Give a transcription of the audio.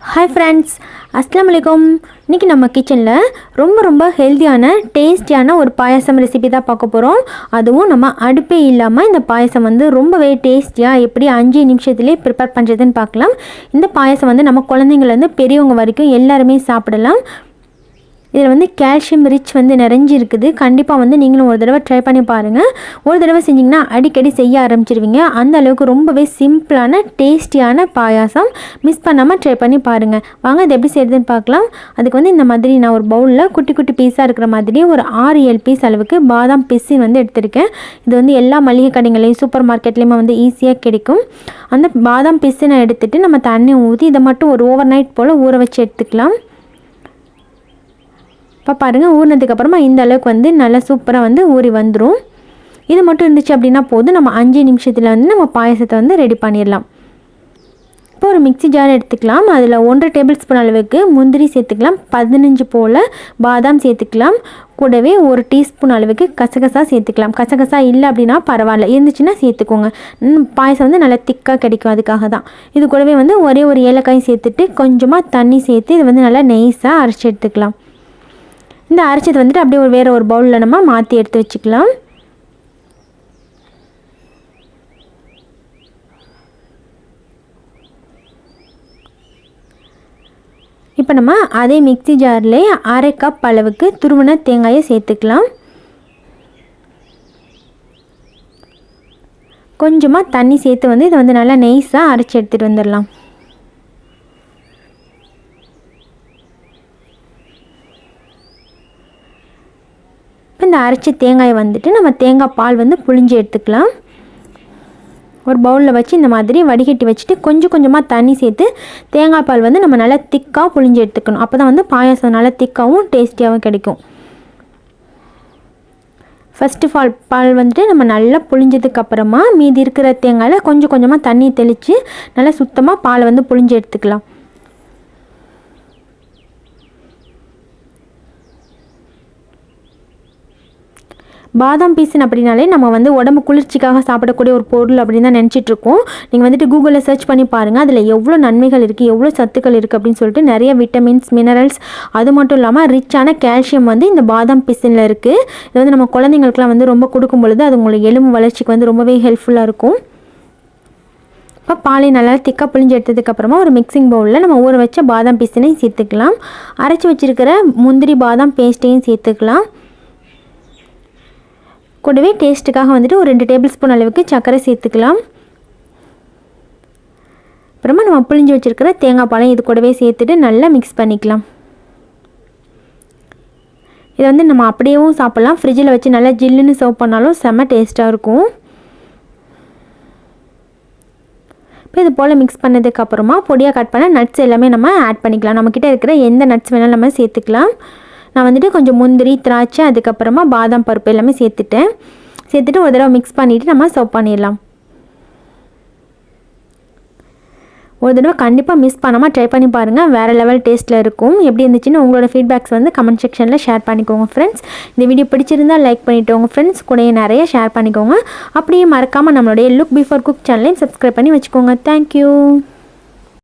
Hi friends அஸ்லாம் வலைக்கம் இன்றைக்கி நம்ம கிச்சனில் ரொம்ப ரொம்ப ஹெல்த்தியான டேஸ்டியான ஒரு பாயாசம் ரெசிபி தான் பார்க்க போகிறோம் அதுவும் நம்ம அடுப்பே இல்லாமல் இந்த பாயசம் வந்து ரொம்பவே டேஸ்டியாக எப்படி அஞ்சு நிமிஷத்துலேயே ப்ரிப்பேர் பண்ணுறதுன்னு பார்க்கலாம். இந்த பாயாசம் வந்து நம்ம குழந்தைங்கள்லேருந்து பெரியவங்க வரைக்கும் எல்லாருமே சாப்பிடலாம். இதில் வந்து கால்சியம் ரிச் வந்து நிறைஞ்சிருக்குது. கண்டிப்பாக வந்து நீங்களும் ஒரு தடவை ட்ரை பண்ணி பாருங்கள் ஒரு தடவை செஞ்சிங்கன்னா அடிக்கடி செய்ய ஆரம்பிச்சிருவீங்க. அந்த அளவுக்கு ரொம்பவே சிம்பிளான டேஸ்டியான பாயாசம் மிஸ் பண்ணாமல் ட்ரை பண்ணி பாருங்கள் வாங்க இது எப்படி செய்யுதுன்னு பார்க்கலாம். அதுக்கு வந்து இந்த மாதிரி நான் ஒரு பவுலில் குட்டி குட்டி பீஸாக இருக்கிற மாதிரி ஒரு ஆறு ஏழு பீஸ் அளவுக்கு பாதாம் பிஸ்ஸி வந்து எடுத்திருக்கேன். இது வந்து எல்லா மளிகை கடைகளையும் சூப்பர் மார்க்கெட்லேயுமே வந்து ஈஸியாக கிடைக்கும். அந்த பாதாம் பிஸ்ஸை நான் எடுத்துகிட்டு நம்ம தண்ணி ஊற்றி இதை மட்டும் ஒரு ஓவர் நைட் போல் ஊற வச்சு எடுத்துக்கலாம். இப்போ பாருங்கள் ஊறினதுக்கப்புறமா இந்த அளவுக்கு வந்து நல்லா சூப்பராக வந்து ஊறி வந்துடும் இது மட்டும் இருந்துச்சு அப்படின்னா போதும். நம்ம அஞ்சு நிமிஷத்தில் வந்து நம்ம பாயசத்தை வந்து ரெடி பண்ணிடலாம். இப்போ ஒரு மிக்ஸி ஜார் எடுத்துக்கலாம். அதில் ஒன்றரை டேபிள் ஸ்பூன் அளவுக்கு முந்திரி சேர்த்துக்கலாம். பதினஞ்சு போல் பாதாம் சேர்த்துக்கலாம். கூடவே ஒரு டீஸ்பூன் அளவுக்கு கசகசா சேர்த்துக்கலாம். கசகசா இல்லை அப்படின்னா பரவாயில்ல. இருந்துச்சுன்னா சேர்த்துக்கோங்க. பாயசம் வந்து நல்லா திக்காக கிடைக்கும். அதுக்காக தான். இது கூடவே வந்து ஒரே ஒரு ஏலக்காய் சேர்த்துட்டு கொஞ்சமாக தண்ணி சேர்த்து இது வந்து நல்லா நெய்ஸாக அரைச்சி எடுத்துக்கலாம். இந்த அரைச்சது வந்துட்டு அப்படியே ஒரு வேறு ஒரு பவுலில் நம்ம மாற்றி எடுத்து வச்சுக்கலாம். இப்போ நம்ம அதே மிக்ஸி ஜார்லேயே அரை கப் அளவுக்கு துருவன தேங்காயை சேர்த்துக்கலாம். கொஞ்சமாக தண்ணி சேர்த்து வந்து இதை வந்து நல்லா நெய்ஸாக அரைச்சி எடுத்துகிட்டு வந்துடலாம். இந்த அரைச்ச தேங்காயை வந்துட்டு நம்ம தேங்காய் பால் வந்து புழிஞ்சு எடுத்துக்கலாம். ஒரு பவுலில் வச்சு இந்த மாதிரி வடிகட்டி வச்சுட்டு கொஞ்சம் கொஞ்சமாக தண்ணி சேர்த்து தேங்காய் பால் வந்து நம்ம நல்லா திக்காக புழிஞ்சு எடுத்துக்கணும். அப்போ தான் வந்து பாயாசம் நல்லா திக்காகவும் டேஸ்டியாகவும் கிடைக்கும். ஃபஸ்ட்டு ஃபால் பால் வந்துட்டு நம்ம நல்லா புழிஞ்சதுக்கு அப்புறமா மீதி இருக்கிற தேங்காயில் கொஞ்சம் கொஞ்சமாக தண்ணி தெளித்து நல்லா சுத்தமாக பாலை வந்து புழிஞ்சு எடுத்துக்கலாம். பாதாம் பீசன் அப்படின்னாலே நம்ம வந்து உடம்பு குளிர்ச்சிக்காக சாப்பிடக்கூடிய ஒரு பொருள் அப்படின்னு தான் நினச்சிட்ருக்கோம். நீங்கள் வந்துட்டு கூகுளில் சர்ச் பண்ணி பாருங்கள் அதில் எவ்வளோ நன்மைகள் இருக்குது எவ்வளோ சத்துக்கள் இருக்குது அப்படின்னு சொல்லிட்டு நிறைய விட்டமின்ஸ் மினரல்ஸ் அது மட்டும் இல்லாமல் ரிச்சான கால்சியம் வந்து இந்த பாதாம் பீசனில் இருக்குது இது வந்து நம்ம குழந்தைங்களுக்குலாம் வந்து ரொம்ப கொடுக்கும் பொழுது அது உங்களுக்கு எலும்பு வளர்ச்சிக்கு வந்து ரொம்பவே ஹெல்ப்ஃபுல்லாக இருக்கும். இப்போ பாலை நல்லா திக்காக புளிஞ்சு எடுத்ததுக்கப்புறமா ஒரு மிக்சிங் பவுலில் நம்ம ஊற வச்ச பாதாம் பீசனையும் சேர்த்துக்கலாம். அரைச்சி வச்சிருக்கிற முந்திரி பாதாம் பேஸ்ட்டையும் சேர்த்துக்கலாம். கூடவே டேஸ்ட்டுக்காக வந்துட்டு ஒரு ரெண்டு டேபிள் ஸ்பூன் அளவுக்கு சர்க்கரை சேர்த்துக்கலாம். அப்புறமா நம்ம புளிஞ்சு வச்சுருக்கிற தேங்காய் பழம் இது கூடவே சேர்த்துட்டு நல்லா மிக்ஸ் பண்ணிக்கலாம். இதை வந்து நம்ம அப்படியேவும் சாப்பிட்லாம். ஃப்ரிட்ஜில் வச்சு நல்லா ஜில்லுன்னு சர்வ் பண்ணாலும் செம்ம டேஸ்ட்டாக இருக்கும். இப்போ இது போல் மிக்ஸ் பண்ணதுக்கப்புறமா பொடியாக கட் பண்ண நட்ஸ் எல்லாமே நம்ம ஆட் பண்ணிக்கலாம். நம்மக்கிட்ட இருக்கிற எந்த நட்ஸ் வேணாலும் நம்ம சேர்த்துக்கலாம். நான் வந்துட்டு கொஞ்சம் முந்திரி திராட்சை அதுக்கப்புறமா பாதாம் பருப்பு எல்லாமே சேர்த்துட்டேன். சேர்த்துட்டு ஒரு தடவை மிக்ஸ் பண்ணிவிட்டு நம்ம சர்வ் பண்ணிடலாம். ஒரு தடவை கண்டிப்பாக மிஸ் பண்ணாமல் ட்ரை பண்ணி பாருங்கள் வேறு லெவல் டேஸ்ட்டில் இருக்கும். எப்படி இருந்துச்சுன்னு உங்களோட ஃபீட்பேக்ஸ் வந்து கமெண்ட் செக்ஷனில் ஷேர் பண்ணிக்கோங்க ஃப்ரெண்ட்ஸ் இந்த வீடியோ பிடிச்சிருந்தா லைக் பண்ணிவிட்டு உங்கள் ஃப்ரெண்ட்ஸ் கூடயே நிறைய ஷேர் பண்ணிக்கோங்க. அப்படியே மறக்காமல் நம்மளுடைய லுக் பிஃபோர் குக் சேனலையும் சப்ஸ்கிரைப் பண்ணி வச்சுக்கோங்க. Thank you